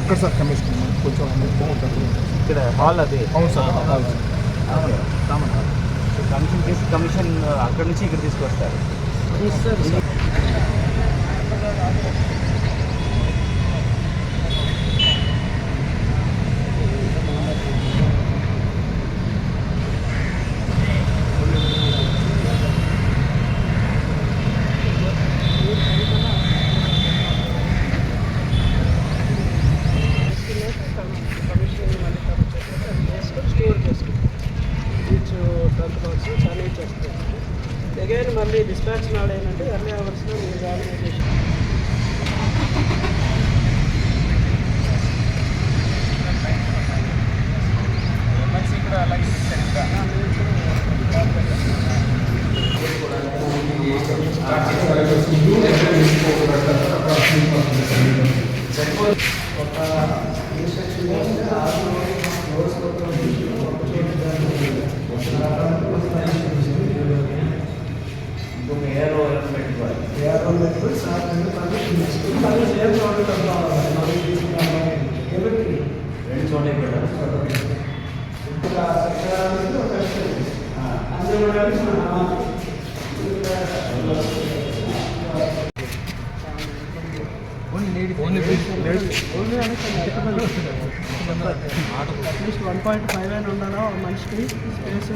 అక్కడ sir commission కొంచెం ఇక్కడ హాల్ అది. అవును సార్ అవును సార్. కమిషన్ చేసి కమిషన్ అక్కడ నుంచి ఇక్కడ తీసుకొస్తారు. అగైన్ మళ్ళీ డిస్పాచ్ నాడు ఏంటంటే ఎర్లీ అవర్స్లో మీరు ఆర్గనైజేషన్ ఒక ఇన్స్ట్రక్షన్ ఆరు రోజు మొత్తం ఒక చోటు పర్మిషన్ తీసుకుని మళ్ళీ సేమ్ చోటు కావాలి మళ్ళీ తీసుకున్నాను ఎవరికి రెండు చోటే పెట్టాలి? అట్లీస్ట్ వన్ పాయింట్ ఫైవ్ అయినా ఉండాలా ఒక మనిషికి స్పేస్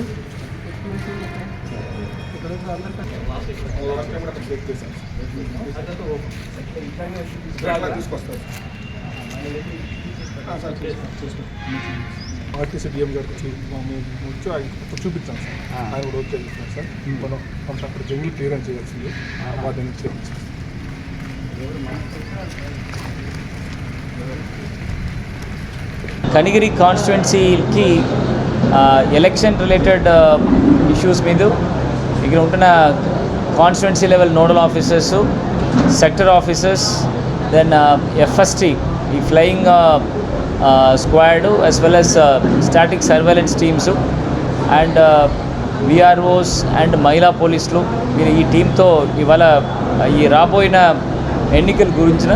ఆర్టీసీ డిఎం గారికి వచ్చి ఆయన ఇప్పుడు చూపించాం సార్. ఆయన కూడా ఓకే చేస్తున్నాం సార్. మనం కొంత అక్కడ జంగులు క్లియరెన్స్ చేయాల్సింది. వాటిని చేయించాం కనిగిరి కాన్స్టిట్యున్సీకి ఎలక్షన్ రిలేటెడ్ ఇష్యూస్ మీద ఇక్కడ ఉంటున్న constituency level nodal officers sector officers then FST ఈ flying squad as well as static surveillance teams and VROs and మహిళా పోలీసులు మీరు ఈ టీంతో ఇవాళ ఈ రాబోయిన ఎన్నికల గురించిన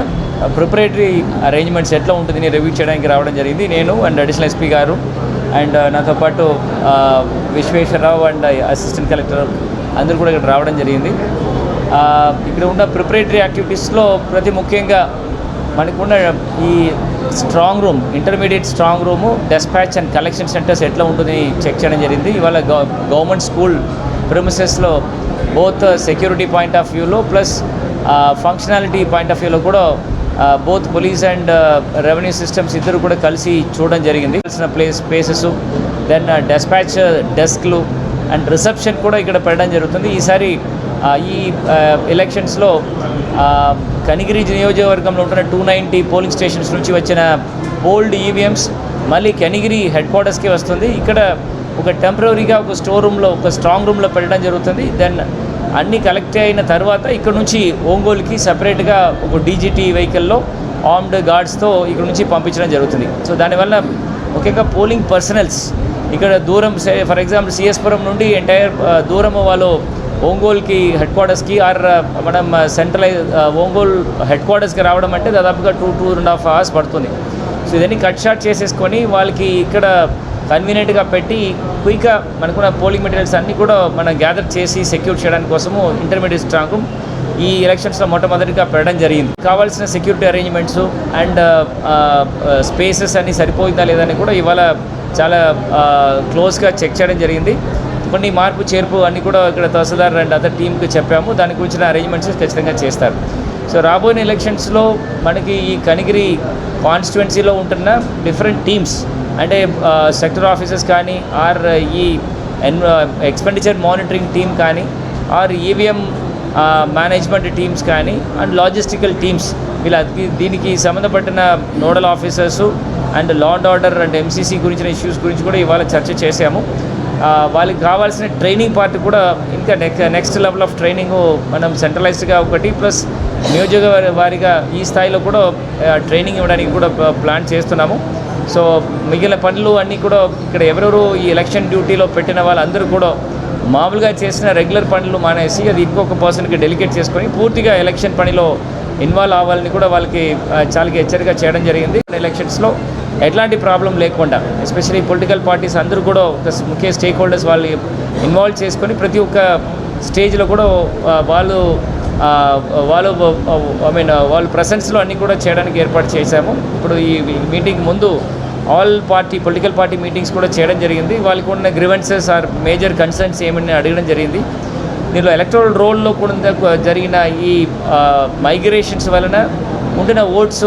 ప్రిపరేటరీ అరేంజ్మెంట్స్ ఎట్లా ఉంటుందని రివ్యూ చేయడానికి రావడం జరిగింది. నేను అండ్ అడిషనల్ ఎస్పీ గారు అండ్ నాతో పాటు విశ్వేశ్వరరావు అండ్ అసిస్టెంట్ కలెక్టర్ అందరూ కూడా ఇక్కడ రావడం జరిగింది. ఇక్కడ ఉన్న ప్రిపరేటరీ యాక్టివిటీస్లో ప్రతి ముఖ్యంగా మనకున్న ఈ strong room intermediate strong room dispatch and collection centres ఎట్లా ఉంటుందని చెక్ చేయడం జరిగింది. ఇవాళ గవర్నమెంట్ స్కూల్ ప్రిమిసెస్లో బోత్ సెక్యూరిటీ పాయింట్ ఆఫ్ వ్యూలో ప్లస్ ఫంక్షనాలిటీ పాయింట్ ఆఫ్ వ్యూలో కూడా both police and revenue systems ఇద్దరు కూడా కలిసి చూడడం జరిగింది. తెలిసిన ప్లేస్ ప్లేసెస్ దెన్ డెస్పాచ్ డెస్క్లు అండ్ రిసెప్షన్ కూడా ఇక్కడ పెట్టడం జరుగుతుంది. ఈసారి ఈ ఎలక్షన్స్లో కనిగిరి నియోజకవర్గంలో ఉంటున్న టూ నైంటీ పోలింగ్ స్టేషన్స్ నుంచి వచ్చిన ఓల్డ్ ఈవీఎంస్ మళ్ళీ కనిగిరి హెడ్ క్వార్టర్స్కి వస్తుంది. ఇక్కడ ఒక టెంపరీగా ఒక స్టోర్ రూమ్లో ఒక స్ట్రాంగ్ రూమ్లో పెట్టడం జరుగుతుంది. దెన్ అన్నీ కలెక్ట్ అయిన తర్వాత ఇక్కడ నుంచి ఒంగోలుకి సపరేట్గా ఒక డీజీటీ వెహికల్లో ఆర్మ్డ్ గార్డ్స్తో ఇక్కడ నుంచి పంపించడం జరుగుతుంది. సో దానివల్ల ముఖ్యంగా పోలింగ్ పర్సనల్స్ ఇక్కడ దూరం ఫర్ ఎగ్జాంపుల్ సిఎస్పురం నుండి ఎంటైర్ దూరం వాళ్ళు ఒంగోలుకి హెడ్ క్వార్టర్స్కి ఆర్ మనం సెంట్రలైజ్ ఒంగోలు హెడ్ క్వార్టర్స్కి రావడం అంటే దాదాపుగా two two and half hours పడుతుంది. సో ఇదన్నీ కట్ షాట్ చేసేసుకొని వాళ్ళకి ఇక్కడ కన్వీనియంట్గా పెట్టి క్విక్గా మనకున్న పోలింగ్ మెటీరియల్స్ అన్నీ కూడా మనం గ్యాదర్ చేసి సెక్యూర్ చేయడానికి కోసము ఇంటర్మీడియట్ స్ట్రాంగ్ ఈ ఎలక్షన్స్లో మొట్టమొదటిగా పెట్టడం జరిగింది. కావాల్సిన సెక్యూరిటీ అరేంజ్మెంట్స్ అండ్ స్పేసెస్ అన్నీ సరిపోయిందా లేదని కూడా ఇవాళ చాలా క్లోజ్గా చెక్ చేయడం జరిగింది. కొన్ని మార్పు చేర్పు అన్నీ కూడా ఇక్కడ తహసీల్దార్ అండ్ అదర్ టీంకి చెప్పాము. దాని గురించిన అరేంజ్మెంట్స్ ఖచ్చితంగా చేస్తారు. సో రాబోయే ఎలక్షన్స్లో మనకి ఈ కనిగిరి కాన్స్టిట్యువెన్సీలో ఉంటున్న డిఫరెంట్ టీమ్స్ అంటే సెక్టర్ ఆఫీసర్స్ కానీ ఆర్ ఈ ఎక్స్పెండిచర్ మానిటరింగ్ టీమ్ కానీ ఆర్ ఈవీఎం మేనేజ్మెంట్ టీమ్స్ కానీ అండ్ లాజిస్టికల్ టీమ్స్ వీళ్ళ దీనికి సంబంధపడిన nodal officers and law and order and MCC గురించిన ఇష్యూస్ గురించి కూడా ఇవాళ చర్చ చేశాము. వాళ్ళకి కావాల్సిన ట్రైనింగ్ పార్ట్ కూడా ఇంకా next next level of training మనం సెంట్రలైజ్డ్గా ఒకటి ప్లస్ నియోజకవారి వారిగా ఈ స్థాయిలో కూడా ట్రైనింగ్ ఇవ్వడానికి కూడా ప్లాన్ చేస్తున్నాము. సో మిగిలిన పనులు అన్నీ కూడా ఇక్కడ ఎవరెవరు ఈ ఎలక్షన్ డ్యూటీలో పెట్టిన వాళ్ళందరూ కూడా మామూలుగా చేసిన రెగ్యులర్ పనులు మానేసి అది ఇంకొక పర్సన్కి డెలికేట్ చేసుకొని పూర్తిగా ఎలక్షన్ పనిలో ఇన్వాల్వ్ అవ్వాలని కూడా వాళ్ళకి చాలా హెచ్చరిక చేయడం జరిగింది. ఎలక్షన్స్లో ఎట్లాంటి ప్రాబ్లం లేకుండా ఎస్పెషల్లీ పొలిటికల్ పార్టీస్ అందరూ కూడా ఒక ముఖ్య స్టేక్ హోల్డర్స్ వాళ్ళు ఇన్వాల్వ్ చేసుకొని ప్రతి ఒక్క స్టేజ్లో కూడా వాళ్ళు వాళ్ళు ఐ మీన్ వాళ్ళ ప్రసెన్స్లో అన్నీ కూడా చేయడానికి ఏర్పాటు చేశాము. ఇప్పుడు ఈ మీటింగ్ ముందు all party political party meetings కూడా చేయడం జరిగింది. వాళ్ళకి ఉన్న గ్రివెన్సెస్ ఆర్ మేజర్ కన్సర్న్స్ ఏమని అడగడం జరిగింది. దీనిలో ఎలక్ట్రల్ రోల్లో కూడా జరిగిన ఈ మైగ్రేషన్స్ వలన ఉండిన ఓట్స్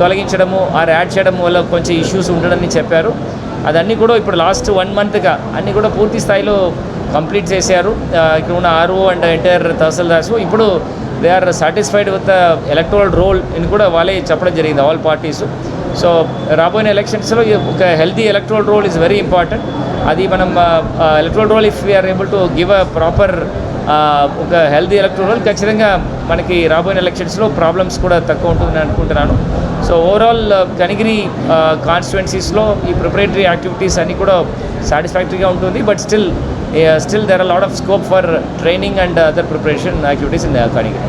తొలగించడము ఆర్ యాడ్ చేయడం వల్ల కొంచెం ఇష్యూస్ ఉండడని చెప్పారు. అదన్నీ కూడా ఇప్పుడు లాస్ట్ వన్ మంత్గా అన్నీ కూడా పూర్తి స్థాయిలో కంప్లీట్ చేశారు. ఇక్కడ ఉన్న ఆర్ఓ అండ్ ఎంటైర్ తహసీల్దార్స్. ఇప్పుడు they are satisfied with the roll అని కూడా వాళ్ళే చెప్పడం జరిగింది ఆల్ పార్టీస్ సో రాబోయే ఎలక్షన్స్లో ఒక healthy electoral roll is very important అది మనం electoral roll if we are able to give a proper ఒక హెల్తీ ఎలక్ట్రల్ రోల్ ఖచ్చితంగా మనకి రాబోయే ఎలక్షన్స్లో ప్రాబ్లమ్స్ కూడా తక్కువ ఉంటుందని అనుకుంటున్నాను. సో ఓవరాల్ కనిగిరి కాన్స్టిట్యువెన్సీస్లో ఈ ప్రిపరేటరీ యాక్టివిటీస్ అన్నీ కూడా సాటిస్ఫాక్టరీగా ఉంటుంది. But still still there are a lot of scope for training and other preparation activities in the Carnegie.